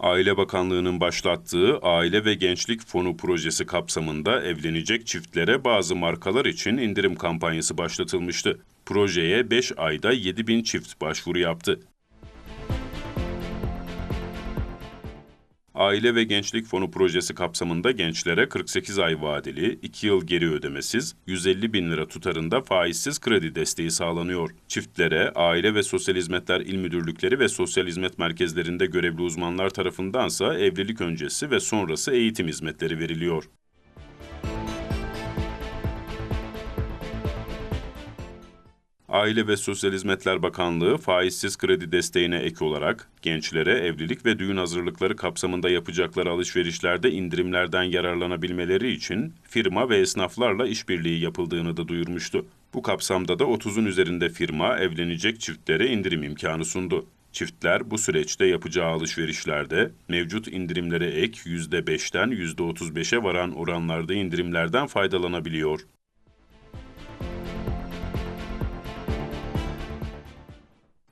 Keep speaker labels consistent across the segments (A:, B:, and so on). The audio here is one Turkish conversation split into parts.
A: Aile Bakanlığı'nın başlattığı Aile ve Gençlik Fonu projesi kapsamında evlenecek çiftlere bazı markalar için indirim kampanyası başlatılmıştı. Projeye 5 ayda 7 bin çift başvuru yaptı. Aile ve Gençlik Fonu projesi kapsamında gençlere 48 ay vadeli, 2 yıl geri ödemesiz, 150 bin lira tutarında faizsiz kredi desteği sağlanıyor. Çiftlere Aile ve Sosyal Hizmetler İl Müdürlükleri ve Sosyal Hizmet Merkezlerinde görevli uzmanlar tarafındansa evlilik öncesi ve sonrası eğitim hizmetleri veriliyor. Aile ve Sosyal Hizmetler Bakanlığı faizsiz kredi desteğine ek olarak gençlere evlilik ve düğün hazırlıkları kapsamında yapacakları alışverişlerde indirimlerden yararlanabilmeleri için firma ve esnaflarla işbirliği yapıldığını da duyurmuştu. Bu kapsamda da 30'un üzerinde firma evlenecek çiftlere indirim imkanı sundu. Çiftler bu süreçte yapacağı alışverişlerde mevcut indirimlere ek %5'ten %35'e varan oranlarda indirimlerden faydalanabiliyor.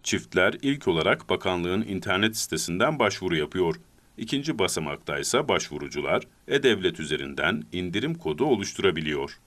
A: Çiftler ilk olarak bakanlığın internet sitesinden başvuru yapıyor. İkinci basamakta ise başvurucular e-devlet üzerinden indirim kodu oluşturabiliyor.